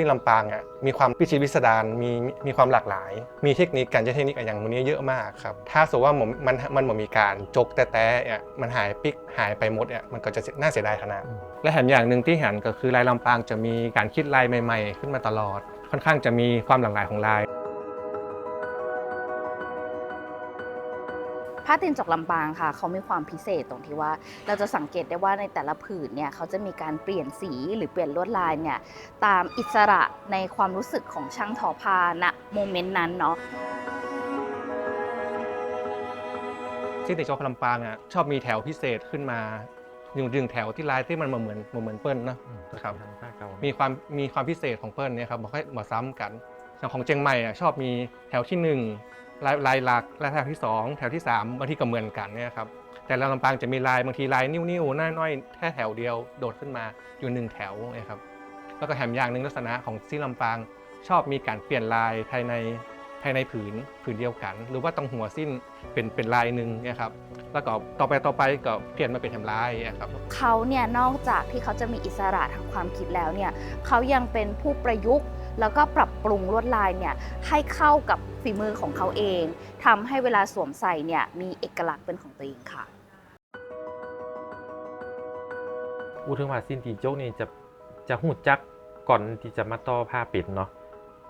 ที่ลำปางอะมีความพิชิตวิสดารมีมีความหลากหลาย มีเทคนิคการใช้เทคนิคอย่างวันนี้เยอะมากครับถ้าสมมติว่ามันมันมันมีการจกแต่แต่เนี่ยมันหายปิกหายไปหมดเนี่ยมันก็จะน่าเสียดายขนาดและแถมอย่างหนึ่งที่เห็นก็คือลายลำปางจะมีการคิดลายใหม่ ๆ ขึ้นมาตลอด ค่อนข้างจะมีความหลากหลายของลาย ผ้าตีนจกลำปางค่ะ เขามีความพิเศษตรงที่ว่า เราจะสังเกตได้ว่าในแต่ละผืนเนี่ยเขาจะมีการเปลี่ยนสีหรือเปลี่ยนลวดลายเนี่ยตามอิสระในความรู้สึกของช่างทอผ้าณโมเมนต์นั้นเนาะที่ติดจกลำปางอะชอบมีแถวพิเศษขึ้นมาอยู่ดึงแถวที่ลายที่มันมาเหมือนเหมือนเปิ้ลเนอะครับทางภาคเก่ามีความมีความพิเศษของเปิ้ลเนี่ยครับบอกให้มาซ้ำกันอย่างของเชียงใหม่อะชอบมีแถวที่หนึ่ง ลายลายหลักและแถวที่สองแถวที่สามบางทีก็เหมือนกันเนี่ยครับแต่ละลำปางจะมีลายบางทีลายนิ้วๆน้อยๆแค่แถวเดียวโดดขึ้นมาอยู่หนึ่งแถวเนี่ยครับแล้วก็แถมอย่างหนึ่งลักษณะของที่ลำปางชอบมีการเปลี่ยนลายภายในภายในผืนผืนเดียวกัน หรือว่าตรงหัวสิ้นเป็นเป็นลายหนึ่งเนี่ยครับแล้วก็ต่อไปต่อไปก็เปลี่ยนมาเป็นแถมลายเนี่ยครับเขาเนี่ยนอกจากที่เขาจะมีอิสระทางความคิดแล้วเนี่ยเขายังเป็นผู้ประยุกต์ แล้วก็ปรับปรุงลวดลายเนี่ยให้เข้ากับฝีมือของเขาเองทำให้เวลาสวมใส่เนี่ยมีเอกลักษณ์เป็นของตัวเองค่ะพูดถึงว่าสิ้นตีโจกนี่จะจะหูจักก่อนที่จะมาต่อผ้าป็ดเนาะ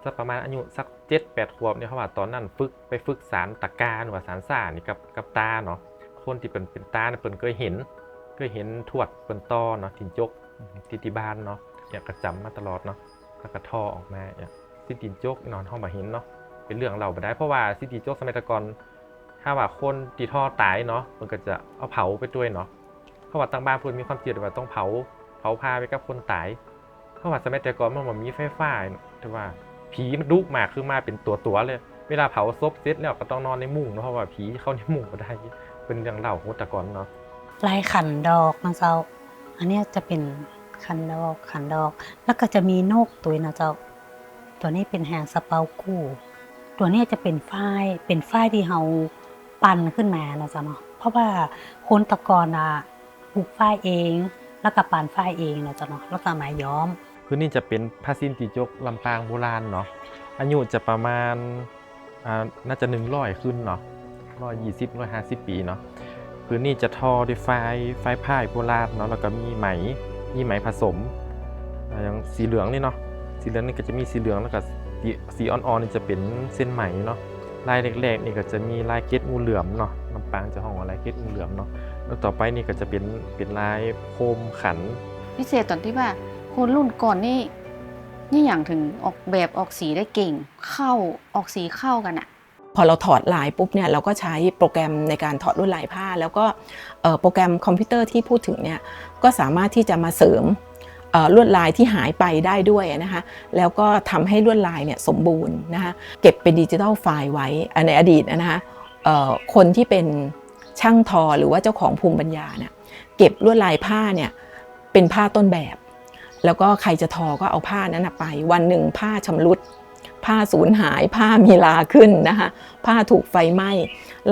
สักประมาณอายุสักเจ็ดแปดขวบเนี่ยเขาว่าตอนนั้นฝึกไปฝึกสารตะกาหรือว่าสารซ่านี่กับกับตาเนาะคนที่เป็นเป็นตาเนี่ยเพิ่นเคยเห็นเคยเห็นทวดเพิ่นต่อเนาะทินจกที่ที่บ้านเนาะอยากกระจำมาตลอดเนาะ แล้วก็ท่อออกมาอย่างสิ้นตีโจกนอนห้องมาเห็นเนาะเป็นเรื่องเราไปได้เพราะว่าสิ้นตีโจกสมัยตะกอนถ้าว่าคนตีท่อตายเนาะมันก็จะเอาเผาไปด้วยเนาะเพราะว่าต่างบ้านพิ่นมีความเชื่อว่าต้องเผาเผาพาไปกับคนตายเพราะว่าสมัยต่ก่อนมันบ่มีไฟฟ้าแต่ว่าผีมันดุมากคือมาเป็นตัวตัวๆเลย เวลาเผาศพเสร็จแล้วก็ต้องนอนในมุ้งเนาะเพราะว่าผีเข้าในมุ้งบ่ได้เป็นเรื่องเล่าของต่ก่อนเนาะลายขันดอกนะเจ้าอันนี้จะเป็น ขันดอกขันดอก แล้วก็จะมีนกตัวนะเจ้า ตัวนี้เป็นแหงสเปากู้ ตัวนี้จะเป็นฝ้ายเป็นฝ้ายที่เฮาปั่นขึ้นมานะเจ้าเนาะเพราะว่าคนตะกอนอะปลูกฝ้ายเอง แล้วก็ปั่นฝ้ายเองนะเจ้าเนาะแล้วก็มาย้อม คือนี่จะเป็นผ้าสิ้นตีจกลำปางโบราณเนาะอายุจะประมาณอ่าน่าจะ100ขึ้นเนาะ120 150ปีเนาะคือนี่จะทอด้วยไฟไฟผ้าโบราณเนาะแล้วก็มีไหม มีไหมผสมอย่างสีเหลืองนี่เนาะสีเหลืองนี่ก็จะมีสีเหลืองแล้วก็สีสีอ่อนๆนี่จะเป็นเส้นไหมเนาะลายเล็กๆนี่ก็จะมีลายเกล็ดงูเหลือมเนาะลำปางจะห้องว่าลายเกล็ดงูเหลือมเนาะแล้วต่อไปนี่ก็จะเป็นเป็นลายโคมขัน พิเศษตอนที่ว่าคนรุ่นก่อนนี่นี่อย่างถึงออกแบบออกสีได้เก่ง เข้าออกสีเข้ากันอะ อเราถอดลายปุ๊บเนี่ยเราก็ใช้โปรแกรมในการถอดลวดลายผ้า แล้วก็โปรแกรมคอมพิวเตอร์ที่พูดถึงเนี่ยก็สามารถที่จะมาเสริมลวดลายที่หายไปได้ด้วยนะคะแล้วก็ทำให้ลวดลายเนี่ยสมบูรณ์นะคะเก็บเป็นดิจิทัลไฟล์ไว้ในอดีตนะคะคนที่เป็นช่างทอหรือว่าเจ้าของภูมิปัญญาเนี่ยเก็บลวดลายผ้าเนี่ยเป็นผ้าต้นแบบ แล้วก็ใครจะทอก็เอาผ้านั้นไป วันหนึ่งผ้าชำรุด ผ้าสูญหาย ผ้ามีลาขึ้นนะคะ ผ้าถูกไฟไหม้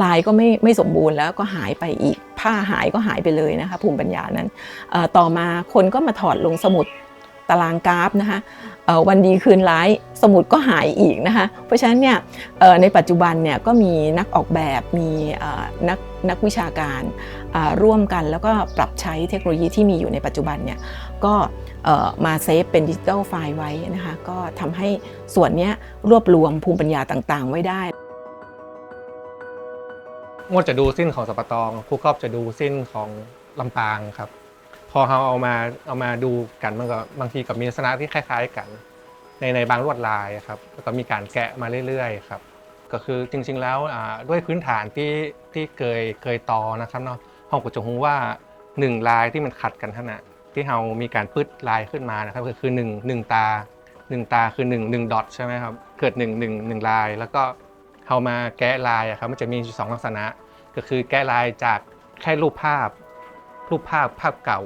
ลายก็ไม่ไม่สมบูรณ์แล้วก็หายไปอีก ผ้าหายก็หายไปเลยนะคะ ภูมิปัญญานั้นต่อมาคนก็มาถอดลงสมุด ตารางกราฟนะคะวันดีคืนร้ายสมุดก็หายอีกนะคะเพราะฉะนั้นเนี่ยในปัจจุบันเนี่ยก็มีนักออกแบบมีนักนักวิชาการร่วมกันแล้วก็ปรับใช้เทคโนโลยีที่มีอยู่ในปัจจุบันเนี่ยก็มาเซฟเป็นดิจิทัลไฟล์ไว้นะคะก็ทำให้ส่วนนี้รวบรวมภูมิปัญญาต่างๆ ไว้ได้งวดจะดูสิ้นของสปะตองครูครอบจะดูสิ้นของลำปางครับ อเราเอามาเอามาดูกันมันก็บางทีกับมีลักษณะที่คล้าย ๆ กัน ในในบางลวดลายครับแล้วก็มีการแกะมาเรื่อยๆครับก็คือจริงๆแล้วด้วยพื้นฐานที่ที่เคยเคยตอนะครับเนาะห้องก็จะรู้ว่าหนึ่งลายที่มันขัดกันขนาดที่เรามีการพืดลายขึ้นมานะครับก็คือหนึ่งหนึ่งตาหนึ่งตาคือหนึ่งหนึ่งดอทใช่ไหมครับเกิดหนึ่งหนึ่งหนึ่งลาย แล้วก็เอามาแกะลายครับมันจะมีสองลักษณะ ก็คือแก้ลายจากแค่รูปภาพ รูปภาพภาพเก่า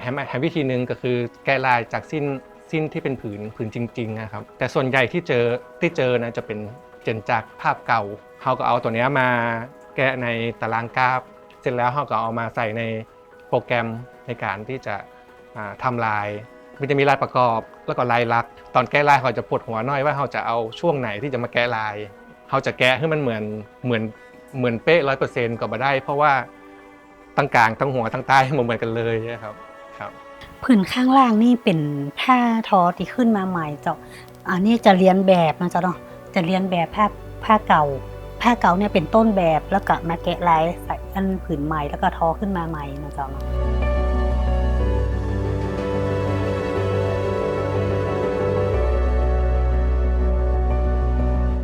แฮมแฮมวิธีหนึ่งก็คือแก้ลายจากสิ้นสิ้นที่เป็นผืนผืนจริงๆนะครับแต่ส่วนใหญ่ที่เจอที่เจอนะจะเป็นเจนจากภาพเก่าเขาก็เอาตัวเนี้ยมาแกะในตารางกราฟ เสร็จแล้วเขาก็เอามาใส่ในโปรแกรมในการที่จะอ่าทำลาย มันจะมีลายประกอบแล้วก็ลายลักษณ์ตอนแก้ลายเขาจะปวดหัวหน่อยว่าเขาจะเอาช่วงไหนที่จะมาแก้ลายเขาจะแก้ให้มันเหมือนเหมือนเหมือนเป๊ะร้อยเปอร์เซ็นต์ก็มาได้ เพราะว่าตั้งกลางตั้งหัวตั้งใต้มันเหมือนกันเลยนะครับ ครับผืนข้างล่างนี่เป็นผ้าทอที่ขึ้นมาใหม่เจ้าอันนี้จะเรียนแบบนะเจ้าเนาะจะเรียนแบบผ้าผ้าเก่า ผ้าเก่าเนี่ยเป็นต้นแบบแล้วก็มาแกะลายใส่อันผืนใหม่แล้วก็ทอขึ้นมาใหม่นะเจ้าเนาะ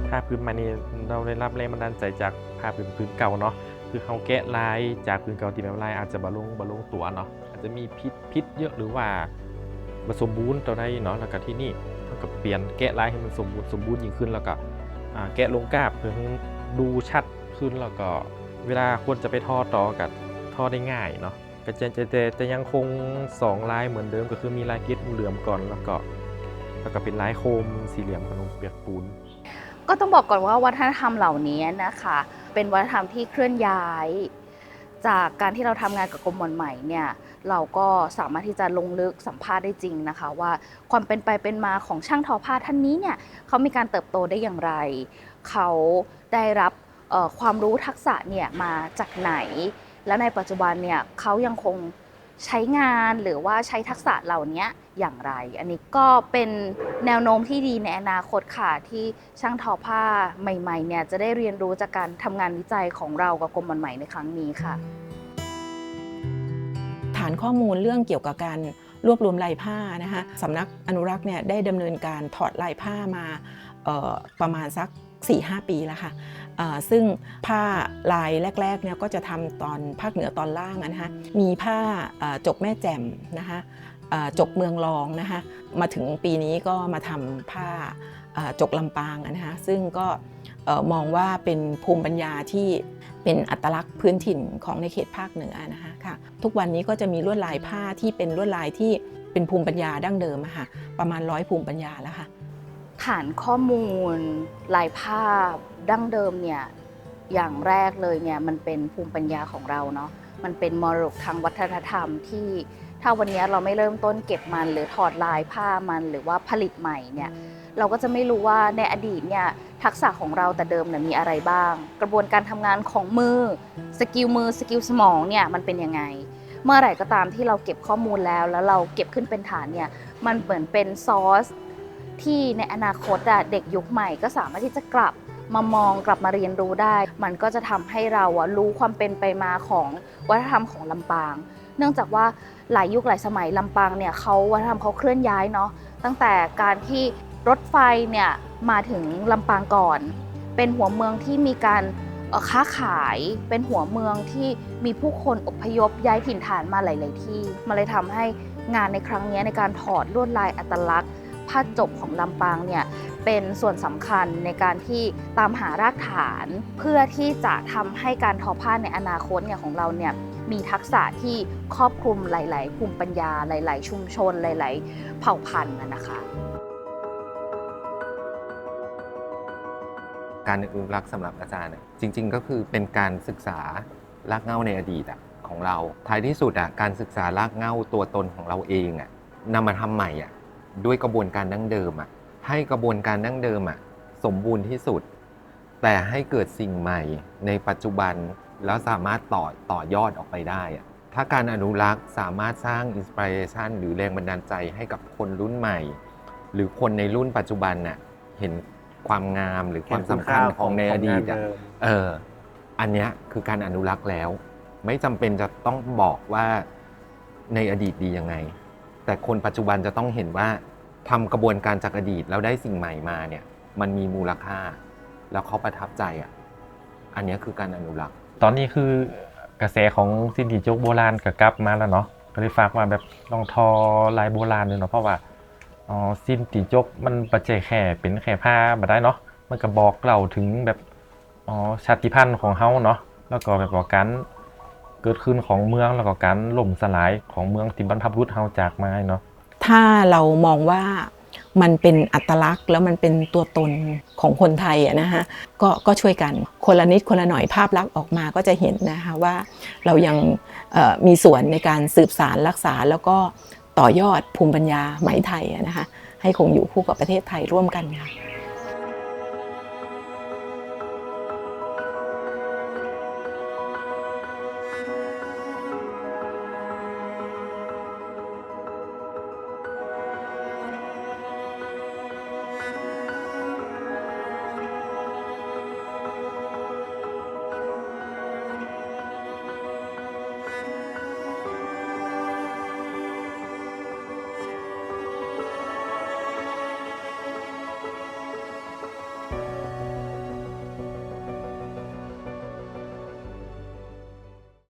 ผ้าพื้นใหมานี่เราได้รับแรงบันดาลใจจากผ้าพื้นพื้นเก่าเนาะคือเขาแกะลายจากพื้นเก่าที่แบบลายอาจจะบาลงบาลงตัวเนาะ อาจจะมีพิษพิษเยอะหรือว่าผสมบูรณ์ต่อได้เนาะแล้วก็ที่นี่เราก็เปลี่ยนแกะลายให้มันสมบูรณ์สมบูรณ์ยิ่งขึ้นแล้วก็แกะลงกราบเพื่อให้ดูชัดขึ้นแล้วก็เวลาควรจะไปทอต่อกับทอได้ง่ายเนาะก็จะจะจะจะยังคงสองลายเหมือนเดิมก็คือมีลายเกล็ดเหลือมก่อนแล้วก็แล้วก็เป็นลายโคมสี่เหลี่ยมขนมเปียกปูนก็ต้องบอกก่อนว่าวัฒนธรรมเหล่านี้นะคะ เป็นวัฒนธรรมที่เคลื่อนย้าย จากการที่เราทำงานกับกรมหม่อนใหม่เนี่ย เราก็สามารถที่จะลงลึกสัมภาษณ์ได้จริงนะคะ ว่าความเป็นไปเป็นมาของช่างทอผ้าท่านนี้เนี่ยเขามีการเติบโตได้อย่างไร เขาได้รับความรู้ทักษะเนี่ยมาจากไหน และในปัจจุบันเนี่ยเขายังคงใช้งานหรือว่าใช้ทักษะเหล่านี้อย่างไร อันนี้ก็เป็นแนวโน้มที่ดีในอนาคตค่ะ ที่ช่างทอผ้าใหม่ๆเนี่ยจะได้เรียนรู้จากการทำงานวิจัยของเรากับกรมม่อนใหม่ในครั้งนี้ค่ะ ฐานข้อมูลเรื่องเกี่ยวกับการรวบรวมลายผ้านะคะสำนักอนุรักษ์เนี่ยได้ดำเนินการถอดลายผ้ามาประมาณสัก 4-5 ปีแล้วค่ะซึ่งผ้าลายแรกๆเนี่ยก็จะทำตอนภาคเหนือตอนล่างนะคะมีผ้าจกแม่แจ่มนะคะจกเมืองรองนะคะมาถึงปีนี้ก็มาทำผ้าจกลำปางนะคะซึ่งก็มองว่าเป็นภูมิปัญญาที่ เป็นอัตลักษณ์พื้นถิ่นของในเขตภาคเหนือนะคะค่ะทุกวันนี้ก็จะมีลวดลายผ้าที่เป็นลวดลายที่เป็นภูมิปัญญาดั้งเดิมอะค่ะประมาณร้อยภูมิปัญญาแล้วค่ะฐานข้อมูลลายภาพดั้งเดิมเนี่ยอย่างแรกเลยเนี่ยมันเป็นภูมิปัญญาของเราเนาะมันเป็นมรดกทางวัฒนธรรมที่ถ้าวันนี้เราไม่เริ่มต้นเก็บมันหรือถอดลายผ้ามันหรือว่าผลิตใหม่เนี่ยเราก็จะไม่รู้ว่าในอดีตเนี่ย ทักษะของเราแต่เดิมเนี่ยมีอะไรบ้าง กระบวนการทำงานของมือสกิลมือสกิลสมองเนี่ยมันเป็นยังไง เมื่อไหร่ก็ตามที่เราเก็บข้อมูลแล้ว แล้วเราเก็บขึ้นเป็นฐานเนี่ยมันเหมือนเป็นซอสที่ในอนาคตอะเด็กยุคใหม่ก็สามารถที่จะกลับมามองกลับมาเรียนรู้ได้ มันก็จะทำให้เราอะรู้ความเป็นไปมาของวัฒนธรรมของลำปาง เนื่องจากว่าหลายยุคหลายสมัยลำปางเนี่ยเขาวัฒนธรรมเขาเคลื่อนย้ายเนาะตั้งแต่การที่ รถไฟเนี่ยมาถึงลำปางก่อน เป็นหัวเมืองที่มีการค้าขายเป็นหัวเมืองที่มีผู้คนอพยพย้ายถิ่นฐานมาหลาย ๆ ที่มันเลยทำให้งานในครั้งนี้ในการถอดลวดลายอัตลักษณ์ผ้าจบของลำปางเนี่ยเป็นส่วนสำคัญในการที่ตามหารากฐาน เพื่อที่จะทำให้การทอผ้าในอนาคตเนี่ยของเราเนี่ยมีทักษะที่ครอบคลุมหลาย ๆ ภูมิปัญญาหลาย ๆ ชุมชนหลาย ๆ เผ่าพันธุ์นะคะ การอนุรักษ์สำหรับอาจารย์อะจริง ๆ ก็คือเป็นการศึกษารากเหง้าในอดีตอะของเราท้ายที่สุดอะการศึกษารากเหง้าตัวตนของเราเองอะนำมาทำใหม่อะด้วยกระบวนการดั้งเดิมอะให้กระบวนการดั้งเดิมอะสมบูรณ์ที่สุด แต่ให้เกิดสิ่งใหม่ในปัจจุบันแล้วสามารถต่อต่อยอดออกไปได้อะถ้าการอนุรักษ์สามารถสร้างอินสปิเรชันหรือแรงบันดาลใจให้กับคนรุ่นใหม่ หรือคนในรุ่นปัจจุบันน่ะเห็น ความงามหรือความสำคัญของในอดีตอะเอออันเนี้ยคือการอนุรักษ์แล้ว ไม่จำเป็นจะต้องบอกว่าในอดีตดียังไง แต่คนปัจจุบันจะต้องเห็นว่าทำกระบวนการจากอดีตแล้วได้สิ่งใหม่มาเนี่ย มันมีมูลค่า แล้วเขาประทับใจอะอันเนี้ยคือการอนุรักษ์ ตอนนี้คือกระแสของสินติจกโบราณก็กลับมาแล้วเนาะก็เลยฝากว่าแบบลองทอลายโบราณดูเนาะเพราะว่า อ๋อสินติจกมันปัจจัยแค่เป็นแค่ผ้าบ่ได้เนาะมันก็บอกเราถึงแบบอ๋อชาติพันธุ์ของเฮาเนาะแล้วก็แบบว่าการเกิดขึ้นของเมืองแล้วก็การล่มสลายของเมืองที่บรรพบุรุษเฮาจากมาเนาะถ้าเรามองว่ามันเป็นอัตลักษณ์แล้วมันเป็นตัวตนของคนไทยอะนะฮะก็ก็ช่วยกันคนละนิดคนละหน่อยภาพลักษณ์ออกมาก็จะเห็นนะคะว่าเรายังมีส่วนในการสืบสารรักษาแล้วก็ ต่อยอดภูมิปัญญาไหมไทยนะคะให้คงอยู่คู่กับประเทศไทยร่วมกันค่ะ